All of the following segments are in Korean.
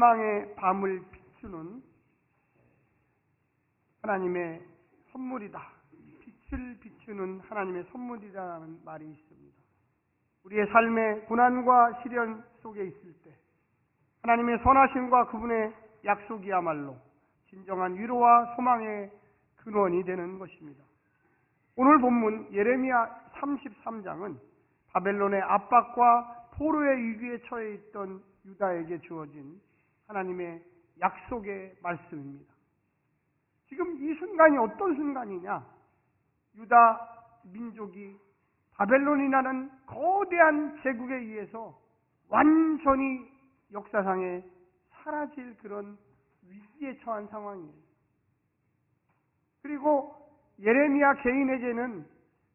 절망의 밤을 비추는 하나님의 선물이다. 빛을 비추는 하나님의 선물이라는 말이 있습니다. 우리의 삶의 고난과 시련 속에 있을 때 하나님의 선하심과 그분의 약속이야말로 진정한 위로와 소망의 근원이 되는 것입니다. 오늘 본문 예레미야 33장은 바벨론의 압박과 포로의 위기에 처해 있던 유다에게 주어진 하나님의 약속의 말씀입니다. 지금 이 순간이 어떤 순간이냐? 유다 민족이 바벨론이라는 거대한 제국에 의해서 완전히 역사상에 사라질 그런 위기에 처한 상황이에요. 그리고 예레미야 개인에게는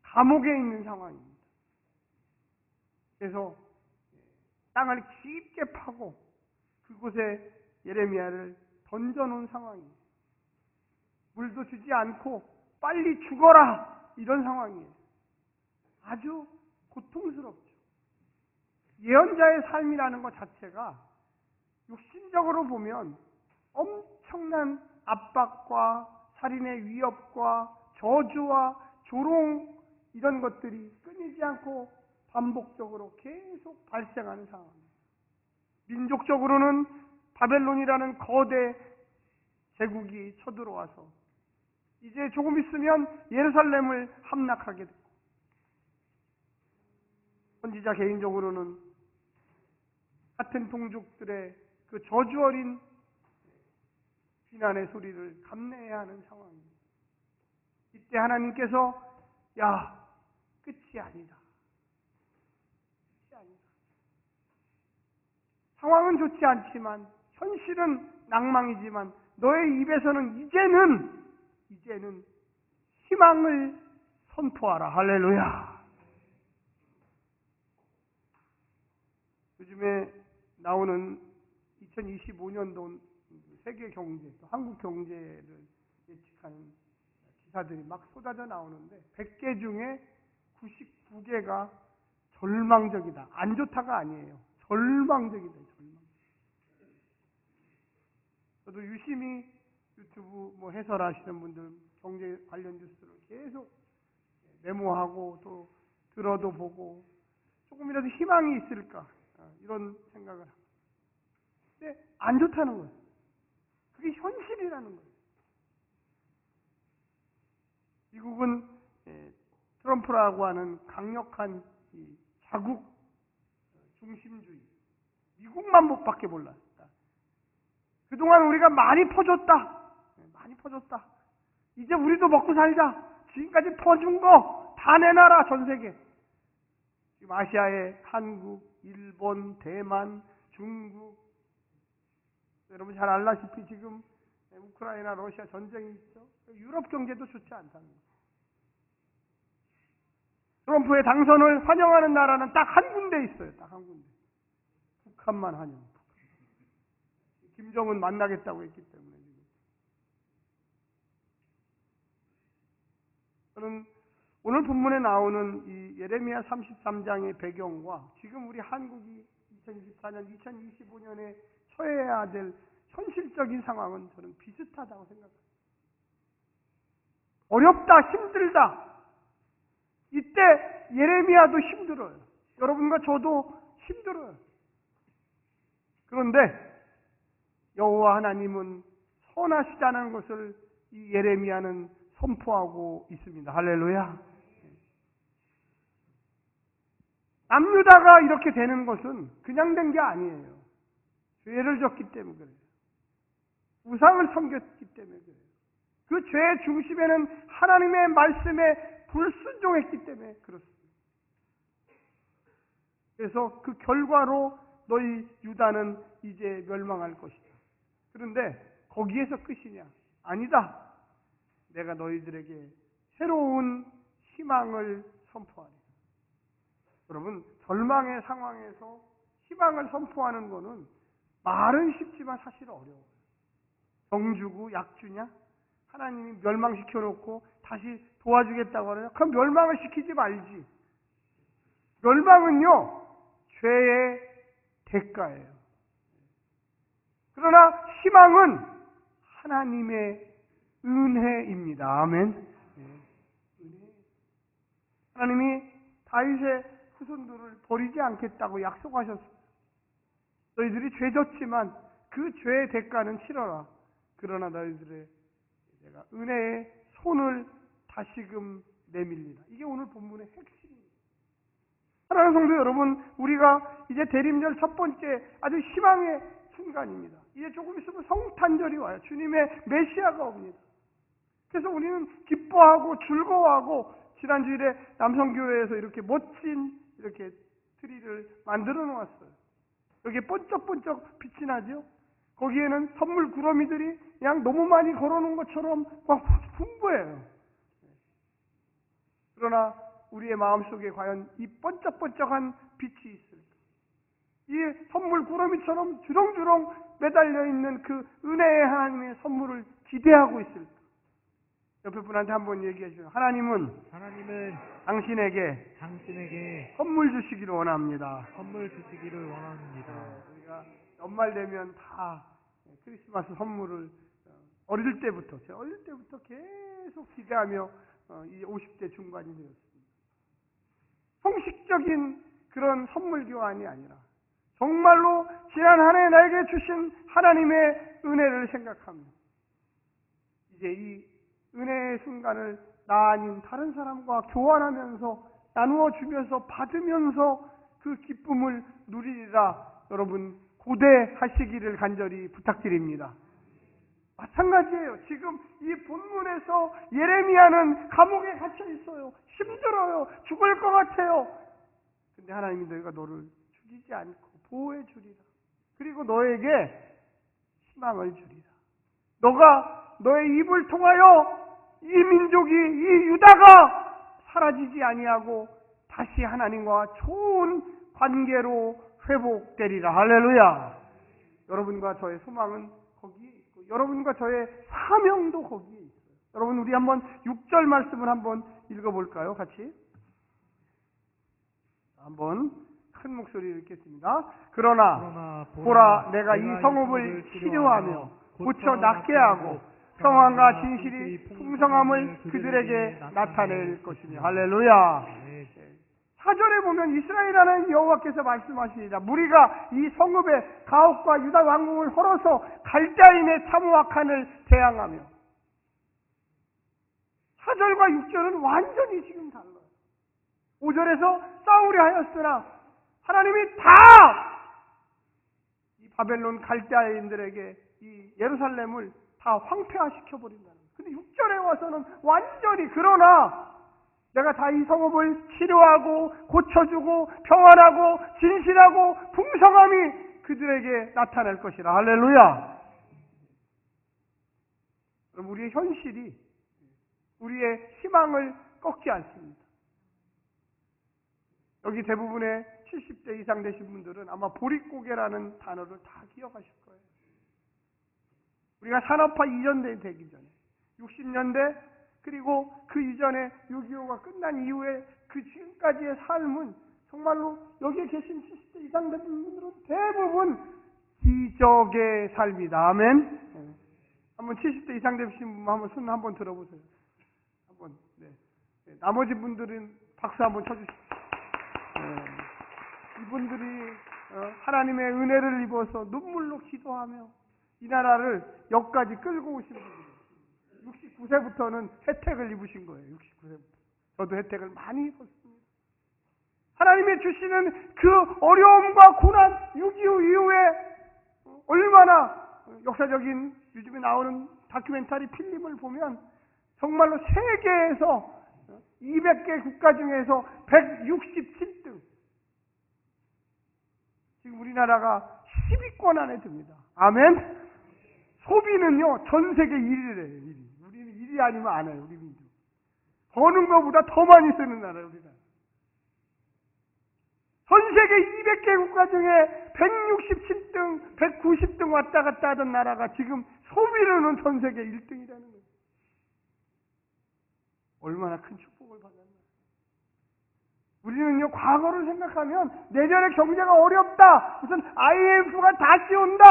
감옥에 있는 상황입니다. 그래서 땅을 깊게 파고 그곳에 예레미야를 던져놓은 상황입니다. 물도 주지 않고 빨리 죽어라 이런 상황이에요. 아주 고통스럽죠. 예언자의 삶이라는 것 자체가 육신적으로 보면 엄청난 압박과 살인의 위협과 저주와 조롱 이런 것들이 끊이지 않고 반복적으로 계속 발생하는 상황입니다. 민족적으로는 바벨론이라는 거대 제국이 쳐들어와서 이제 조금 있으면 예루살렘을 함락하게 되고 선지자 개인적으로는 같은 동족들의 그 저주 어린 비난의 소리를 감내해야 하는 상황입니다. 이때 하나님께서 야 끝이 아니다. 끝이 아니다. 상황은 좋지 않지만 현실은 낭망이지만 너의 입에서는 이제는 이제는 희망을 선포하라. 할렐루야. 요즘에 나오는 2025년도 세계 경제, 또 한국 경제를 예측하는 기사들이 막 쏟아져 나오는데 100개 중에 99개가 절망적이다. 안 좋다가 아니에요. 절망적이다. 절망. 저도 유심히 유튜브 뭐 해설하시는 분들 경제 관련 뉴스를 계속 메모하고 또 들어도 보고 조금이라도 희망이 있을까 어, 이런 생각을 합니다. 근데 안 좋다는 거예요. 그게 현실이라는 거예요. 미국은 예, 트럼프라고 하는 강력한 자국 중심주의, 미국만 못 밖에 몰랐다. 그동안 우리가 많이 퍼줬다. 예, 많이 퍼줬다. 이제 우리도 먹고 살자. 지금까지 퍼준 거 다 내놔라, 전 세계. 지금 아시아에 한국, 일본, 대만, 중국, 여러분 잘 알다시피 지금 우크라이나, 러시아 전쟁이 있죠. 유럽 경제도 좋지 않다는 거예요. 트럼프의 당선을 환영하는 나라는 딱 한 군데 있어요. 딱 한 군데. 북한만 환영. 김정은 만나겠다고 했기 때문에. 저는 오늘 본문에 나오는 이 예레미야 33장의 배경과 지금 우리 한국이 2024년, 2025년에 처해야 될 현실적인 상황은 저는 비슷하다고 생각합니다. 어렵다, 힘들다. 이때 예레미야도 힘들어요. 여러분과 저도 힘들어요. 그런데 여호와 하나님은 선하시다는 것을 이 예레미야는 선포하고 있습니다. 할렐루야. 남유다가 이렇게 되는 것은 그냥 된 게 아니에요. 죄를 졌기 때문에 그래요. 우상을 섬겼기 때문에 그래요. 그 죄의 중심에는 하나님의 말씀에 불순종했기 때문에 그렇습니다. 그래서 그 결과로 너희 유다는 이제 멸망할 것이다. 그런데 거기에서 끝이냐? 아니다. 내가 너희들에게 새로운 희망을 선포하리라. 여러분, 절망의 상황에서 희망을 선포하는 것은 말은 쉽지만 사실 어려워요. 정주고 약주냐? 하나님이 멸망시켜 놓고 다시 도와주겠다고 하느냐? 그럼 멸망을 시키지 말지. 멸망은요, 죄의 대가예요. 그러나 희망은 하나님의 은혜입니다. 아멘. 네. 하나님이 다윗의 후손들을 버리지 않겠다고 약속하셨습니다. 너희들이 죄졌지만 그 죄의 대가는 치러라. 그러나 너희들의 내가 은혜의 손을 다시금 내밀리라. 이게 오늘 본문의 핵심입니다. 사랑하는 성도 여러분, 우리가 이제 대림절 첫 번째 아주 희망의 순간입니다. 이제 조금 있으면 성탄절이 와요. 주님의 메시아가 옵니다. 그래서 우리는 기뻐하고 즐거워하고 지난주일에 남성교회에서 이렇게 멋진 이렇게 트리를 만들어 놓았어요. 여기에 번쩍번쩍 빛이 나죠? 거기에는 선물 구러미들이 그냥 너무 많이 걸어 놓은 것처럼 막 풍부해요. 그러나 우리의 마음속에 과연 이 번쩍번쩍한 빛이 있을까? 이 선물 구러미처럼 주렁주렁 매달려 있는 그 은혜의 하나님의 선물을 기대하고 있을까? 옆에 분한테 한번 얘기해 주세요. 하나님은 하나님은 당신에게 당신에게 선물 주시기를 원합니다. 선물 주시기를 원합니다. 우리가 연말 되면 다 크리스마스 선물을 어, 어릴 때부터, 제가 어릴 때부터 계속 기대하며 어, 이 50대 중반이 되었습니다. 형식적인 그런 선물 교환이 아니라 정말로 지난 한 해 나에게 주신 하나님의 은혜를 생각합니다. 이제 이 은혜의 순간을 나 아닌 다른 사람과 교환하면서 나누어 주면서 받으면서 그 기쁨을 누리리라 여러분 고대하시기를 간절히 부탁드립니다. 마찬가지예요. 지금 이 본문에서 예레미야는 감옥에 갇혀 있어요. 힘들어요. 죽을 것 같아요. 근데 하나님이 너희가 너를 죽이지 않고 보호해 주리라. 그리고 너에게 희망을 주리라. 너가 너의 입을 통하여 이 민족이 이 유다가 사라지지 아니하고 다시 하나님과 좋은 관계로 회복되리라. 할렐루야. 여러분과 저의 소망은 거기에 있고 여러분과 저의 사명도 거기에 있어요. 여러분 우리 한번 6절 말씀을 한번 읽어 볼까요? 같이. 한번 큰 목소리로 읽겠습니다. 그러나 그러나 보라 내가 이 성읍을 치료하며 고쳐 낫게 하고 평안과 진실이 풍성함을 그들에게 나타낼 것이니 할렐루야. 네. 사절에 보면 이스라엘하는 여호와께서 말씀하시니라 무리가 이 성읍의 가옥과 유다 왕궁을 헐어서 갈대인의 참호악한을 대항하며 사절과 육절은 완전히 지금 달라요. 5절에서 싸우려 하였으나 하나님이 다 이 바벨론 갈대인들에게 이 예루살렘을 다 황폐화시켜 버린다는 거예요. 근데 6절에 와서는 완전히 그러나 내가 다 이 성읍을 치료하고 고쳐주고 평안하고 진실하고 풍성함이 그들에게 나타날 것이라 할렐루야. 그럼 우리의 현실이 우리의 희망을 꺾지 않습니다. 여기 대부분의 70대 이상 되신 분들은 아마 보릿고개라는 단어를 다 기억하실 거예요. 우리가 산업화 이전에 되기 전에 60년대 그리고 그 이전에 6.25가 끝난 이후에 그 지금까지의 삶은 정말로 여기에 계신 70대 이상 되신 분들은 대부분 기적의 삶이다. 아멘. 네. 한번 70대 이상 되신 분 한번 손 한번 들어보세요. 한번 네. 네, 나머지 분들은 박수 한번 쳐주시죠. 네. 이분들이 어, 하나님의 은혜를 입어서 눈물로 기도하며 이 나라를 여기까지 끌고 오신 분들이에요. 69세부터는 혜택을 입으신 거예요. 69세부터. 저도 혜택을 많이 입었습니다. 하나님이 주시는 그 어려움과 고난, 6.25 이후에 얼마나 역사적인 요즘에 나오는 다큐멘터리 필름을 보면 정말로 세계에서 200개 국가 중에서 167등. 지금 우리나라가 10위권 안에 듭니다. 아멘? 소비는요, 전 세계 1위래요, 1위. 우리는 1위 아니면 안 해요, 우리 민족. 버는 것보다 더 많이 쓰는 나라예요, 우리나라. 전 세계 200개 국가 중에 167등, 190등 왔다 갔다 하던 나라가 지금 소비로는 전 세계 1등이라는 거예요. 얼마나 큰 축복을 받았나. 우리는요, 과거를 생각하면 내년에 경제가 어렵다. 무슨 IMF가 다시 온다.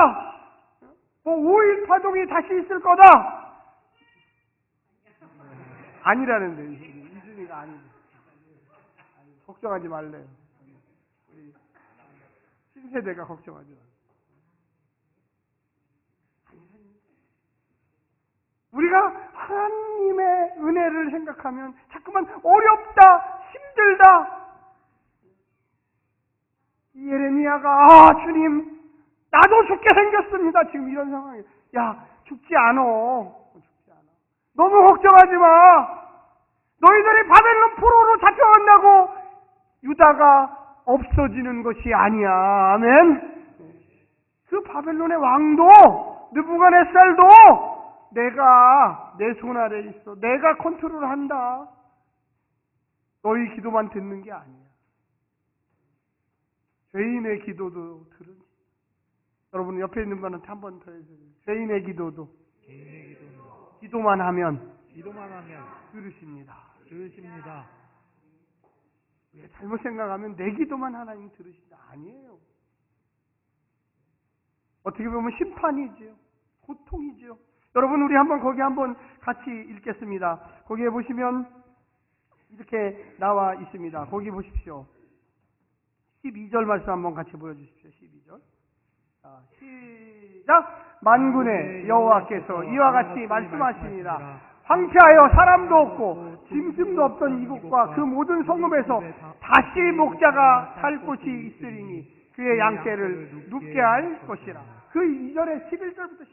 뭐 5일 파동이 다시 있을 거다. 아니라는데 이준이가 아니래. 아니, 걱정하지 말래요. 우리 신세대가 걱정하지 마. 우리가 하나님의 은혜를 생각하면 자꾸만 어렵다, 힘들다. 이 예레미야가 아 주님 나도 죽게 생겼습니다. 지금 이런 상황에 야 죽지 않어. 죽지 않아. 너무 걱정하지 마. 너희들이 바벨론 포로로 잡혀간다고 유다가 없어지는 것이 아니야. 아멘. 그 바벨론의 왕도 느부갓네살도 내가 내 손 아래 있어. 내가 컨트롤한다. 너희 기도만 듣는 게 아니야. 죄인의 기도도 들은. 여러분 옆에 있는 분한테 한 번 더 해주세요. 죄인의 기도도 개인의 기도는 기도만 하면 기도만 하면 들으십니다. 들으십니다. 우리가 잘못 생각하면 내 기도만 하나님 들으신다. 아니에요. 어떻게 보면 심판이지요. 고통이지요. 여러분 우리 한번 거기 한번 같이 읽겠습니다. 거기에 보시면 이렇게 나와 있습니다. 거기 보십시오. 12절 말씀 한번 같이 보여주십시오. 12절. 자, 시작. 만군의 여호와께서 이와 같이 말씀하시니라. 황폐하여 사람도 없고 짐승도 없던 이곳과 그 모든 성읍에서 다시 목자가 살 곳이 있으리니 그의 양떼를 눕게 할 것이라. 그 이전에 11절부터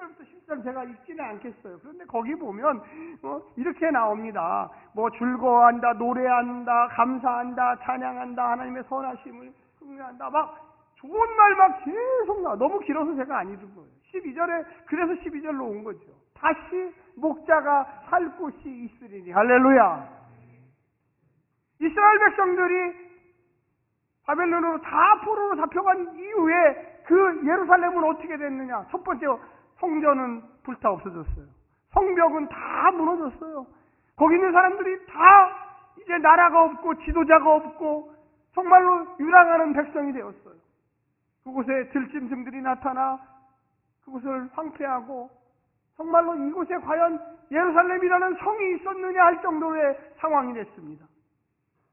10, 절부터 10절 제가 읽지는 않겠어요. 그런데 거기 보면 어, 이렇게 나옵니다. 뭐 즐거워한다, 노래한다, 감사한다, 찬양한다, 하나님의 선하심을 흉내한다. 막 좋은 말 막 계속 나. 너무 길어서 제가 안 읽은 거예요. 12절에 그래서 12절로 온 거죠. 다시 목자가 살 곳이 있으리니 할렐루야. 이스라엘 백성들이 바벨론으로 다 포로로 잡혀간 이후에 그 예루살렘은 어떻게 됐느냐? 첫 번째 성전은 불타 없어졌어요. 성벽은 다 무너졌어요. 거기 있는 사람들이 다 이제 나라가 없고 지도자가 없고 정말로 유랑하는 백성이 되었어요. 그곳에 들짐승들이 나타나 그곳을 황폐하고 정말로 이곳에 과연 예루살렘이라는 성이 있었느냐 할 정도의 상황이 됐습니다.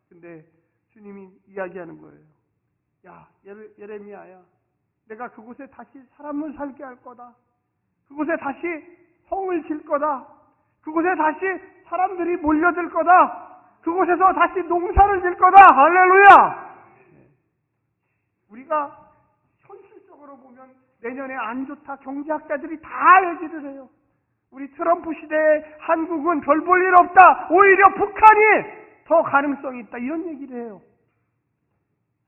근데 주님이 이야기하는 거예요. 야, 예레, 예레미야야. 내가 그곳에 다시 사람을 살게 할 거다. 그곳에 다시 성을 질 거다. 그곳에 다시 사람들이 몰려들 거다. 그곳에서 다시 농사를 질 거다. 할렐루야! 우리가 현실적으로 보면 내년에 안 좋다. 경제학자들이 다 얘기를 해요. 우리 트럼프 시대에 한국은 별 볼 일 없다. 오히려 북한이 더 가능성이 있다. 이런 얘기를 해요.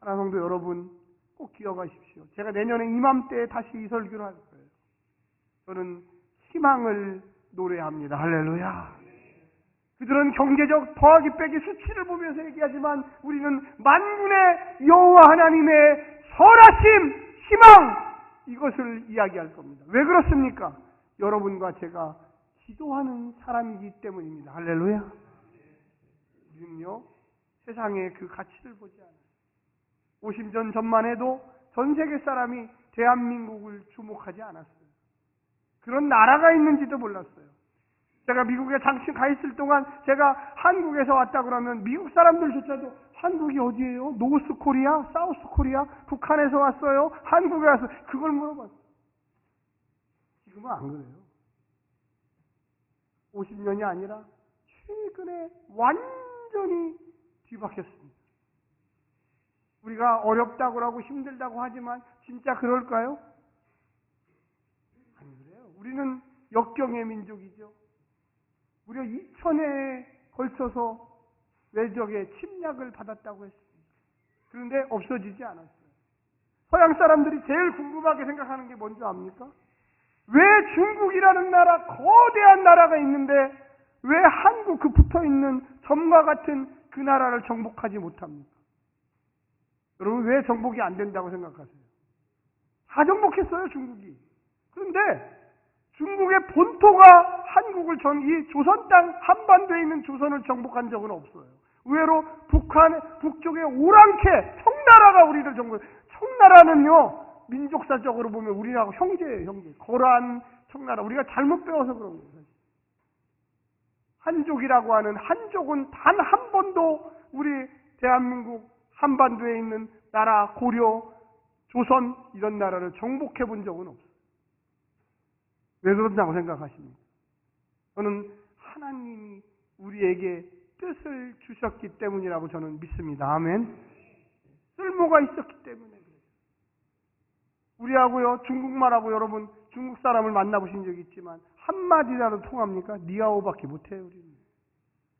하나 성도 여러분 꼭 기억하십시오. 제가 내년에 이맘때에 다시 이 설교를 할 저는 희망을 노래합니다. 할렐루야. 그들은 경제적 더하기 빼기 수치를 보면서 얘기하지만 우리는 만군의 여호와 하나님의 선하심, 희망 이것을 이야기할 겁니다. 왜 그렇습니까? 여러분과 제가 기도하는 사람이기 때문입니다. 할렐루야. 우리는요 세상의 그 가치를 보지 않아요. 오심전 전만 해도 전 세계 사람이 대한민국을 주목하지 않았어요. 그런 나라가 있는지도 몰랐어요. 제가 미국에 잠시 가 있을 동안 제가 한국에서 왔다 그러면 미국 사람들조차도 한국이 어디예요? 노스 코리아? 사우스 코리아? 북한에서 왔어요? 한국에 와서 그걸 물어봤어요. 지금은 안 그래요. 50년이 아니라 최근에 완전히 뒤바뀌었습니다. 우리가 어렵다고 하고 힘들다고 하지만 진짜 그럴까요? 우리는 역경의 민족이죠. 무려 2000회에 걸쳐서 외적의 침략을 받았다고 했습니다. 그런데 없어지지 않았어요. 서양 사람들이 제일 궁금하게 생각하는 게 뭔지 압니까? 왜 중국이라는 나라, 거대한 나라가 있는데 왜 한국 그 붙어 있는 점과 같은 그 나라를 정복하지 못합니까? 여러분 왜 정복이 안 된다고 생각하세요? 다 정복했어요 중국이. 그런데 중국의 본토가 한국을 전, 이 조선 땅 한반도에 있는 조선을 정복한 적은 없어요. 의외로 북한, 북쪽의 오랑캐, 청나라가 우리를 정복, 청나라는요, 민족사적으로 보면 우리하고 형제예요, 형제. 거란 청나라 우리가 잘못 배워서 그런 거예요. 한족이라고 하는 한족은 단 한 번도 우리 대한민국 한반도에 있는 나라 고려, 조선 이런 나라를 정복해 본 적은 없어요. 왜 그런다고 생각하십니까? 저는 하나님이 우리에게 뜻을 주셨기 때문이라고 저는 믿습니다. 아멘. 쓸모가 있었기 때문에 그래요. 우리하고요 중국말하고 여러분 중국 사람을 만나보신 적 있지만 한마디라도 통합니까? 니아오밖에 못해요 우리는.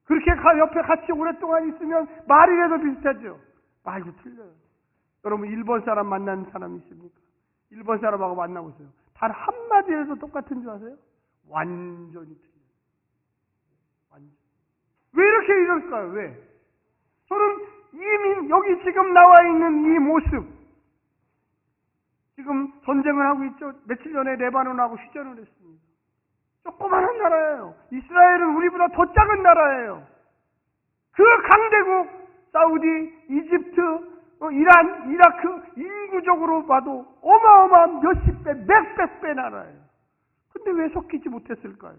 그렇게 가- 옆에 같이 오랫동안 있으면 말이라도 비슷하죠. 말도 틀려요. 여러분 일본 사람 만난 사람 있습니까? 일본 사람하고 만나보세요. 단 한마디라도 똑같은 줄 아세요? 완전히 틀려요. 완전. 왜 이렇게 이럴까요? 왜? 저는 이미 여기 지금 나와 있는 이 모습, 지금 전쟁을 하고 있죠. 며칠 전에 레바논하고 휴전을 했습니다. 조그마한 나라예요. 이스라엘은 우리보다 더 작은 나라예요. 그 강대국, 사우디, 이집트, 어, 이란, 이라크, 인구적으로 봐도 어마어마한 몇십 배, 몇백 배 나라예요. 근데 왜 섞이지 못했을까요?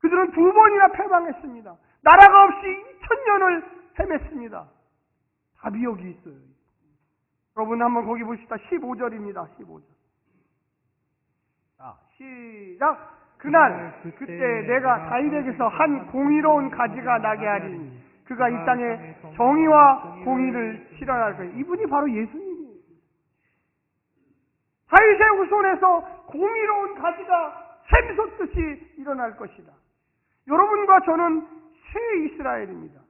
그들은 두 번이나 패망했습니다. 나라가 없이 2000년을 헤맸습니다. 답이 여기 있어요. 여러분 한번 거기 보십시다. 15절입니다. 15절. 자, 시작. 그날 그때 내가 다윗에게서 한 공의로운 가지가 나게 하리니 그가 이 땅에 정의와 공의를 실현할 거예요. 이분이 바로 예수님이에요. 다윗의 후손에서 공의로운 가지가 샘솟듯이 일어날 것이다. 여러분과 저는 새 이스라엘입니다.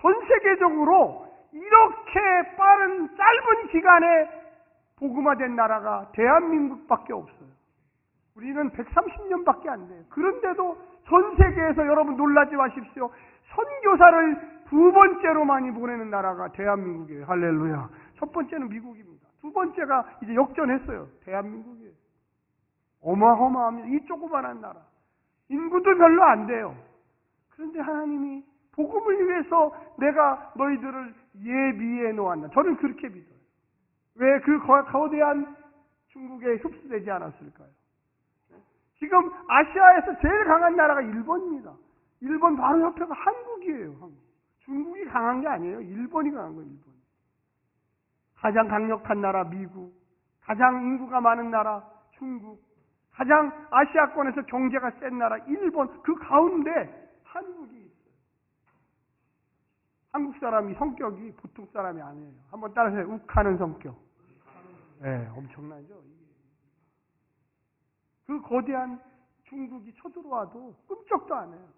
전 세계적으로 이렇게 빠른 짧은 기간에 복음화된 나라가 대한민국밖에 없어요. 우리는 130년밖에 안 돼요. 그런데도 전 세계에서 여러분 놀라지 마십시오. 선교사를 두 번째로 많이 보내는 나라가 대한민국이에요. 할렐루야. 첫 번째는 미국입니다. 두 번째가 이제 역전했어요. 대한민국이에요. 어마어마합니다. 이 조그만한 나라. 인구도 별로 안 돼요. 그런데 하나님이 복음을 위해서 내가 너희들을 예비해 놓았나. 저는 그렇게 믿어요. 왜 그 거대한 중국에 흡수되지 않았을까요? 지금 아시아에서 제일 강한 나라가 일본입니다. 일본 바로 옆에가 한국이에요. 한국. 중국이 강한 게 아니에요. 일본이 강한 거예요. 일본. 가장 강력한 나라 미국, 가장 인구가 많은 나라 중국, 가장 아시아권에서 경제가 센 나라 일본 그 가운데 한국이 있어요. 한국 사람이 성격이 보통 사람이 아니에요. 한번 따라서 욱하는 성격. 네, 엄청나죠. 그 거대한 중국이 쳐들어와도 꿈쩍도 안 해요.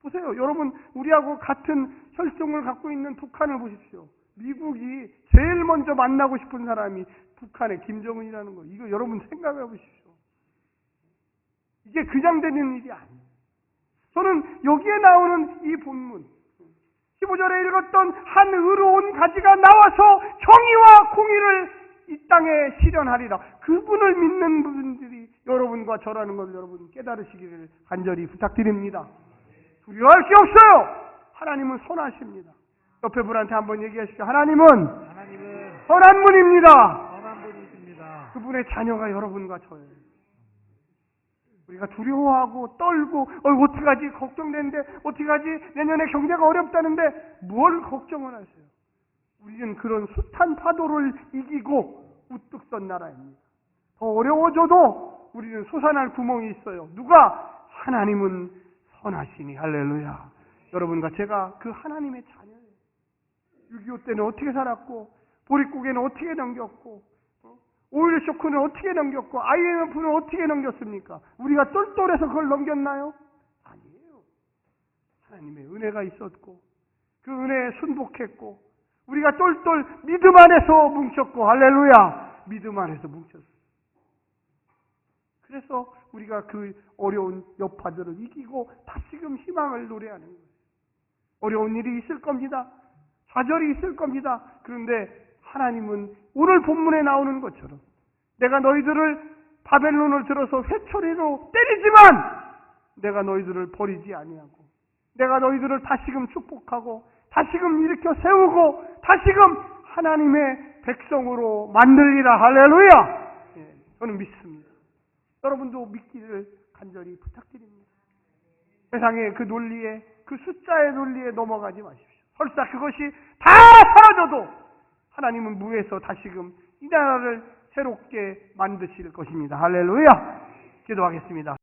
보세요. 여러분, 우리하고 같은 혈통을 갖고 있는 북한을 보십시오. 미국이 제일 먼저 만나고 싶은 사람이 북한의 김정은이라는 거. 이거 여러분 생각해 보십시오. 이게 그냥 되는 일이 아니에요. 저는 여기에 나오는 이 본문, 15절에 읽었던 한 의로운 가지가 나와서 정의와 공의를 이 땅에 실현하리라. 그분을 믿는 분들이 여러분과 저라는 걸 여러분 깨달으시기를 간절히 부탁드립니다. 두려워할 게 없어요. 하나님은 선하십니다. 옆에 분한테 한번 얘기하십시오. 하나님은 하나님은 선한 분입니다. 선한 분이십니다. 그분의 자녀가 여러분과 저예요. 우리가 두려워하고 떨고 어, 어떻게 하지 걱정되는데 어떻게 하지 내년에 경제가 어렵다는데 뭘 걱정을 하세요? 우리는 그런 숱한 파도를 이기고 우뚝 선 나라입니다. 더 어려워져도 우리는 솟아날 구멍이 있어요. 누가? 하나님은 선하시니 할렐루야. 여러분과 제가 그 하나님의 자녀예요. 6.25 때는 어떻게 살았고 보릿고개는 어떻게 넘겼고 5.16 쇼크는 어떻게 넘겼고 IMF는 어떻게 넘겼습니까? 우리가 똘똘해서 그걸 넘겼나요? 아니에요. 하나님의 은혜가 있었고 그 은혜에 순복했고 우리가 똘똘 믿음 안에서 뭉쳤고 할렐루야 믿음 안에서 뭉쳤어요. 그래서 우리가 그 어려운 여파들을 이기고 다시금 희망을 노래하는 거예요. 어려운 일이 있을 겁니다. 좌절이 있을 겁니다. 그런데 하나님은 오늘 본문에 나오는 것처럼 내가 너희들을 바벨론을 들어서 회초리로 때리지만 내가 너희들을 버리지 아니하고 내가 너희들을 다시금 축복하고 다시금 일으켜 세우고 다시금 하나님의 백성으로 만들리라 할렐루야. 예, 저는 믿습니다. 여러분도 믿기를 간절히 부탁드립니다. 세상의 그 논리에 그 숫자의 논리에 넘어가지 마십시오. 설사 그것이 다 사라져도 하나님은 무에서 다시금 이 나라를 새롭게 만드실 것입니다. 할렐루야. 기도하겠습니다.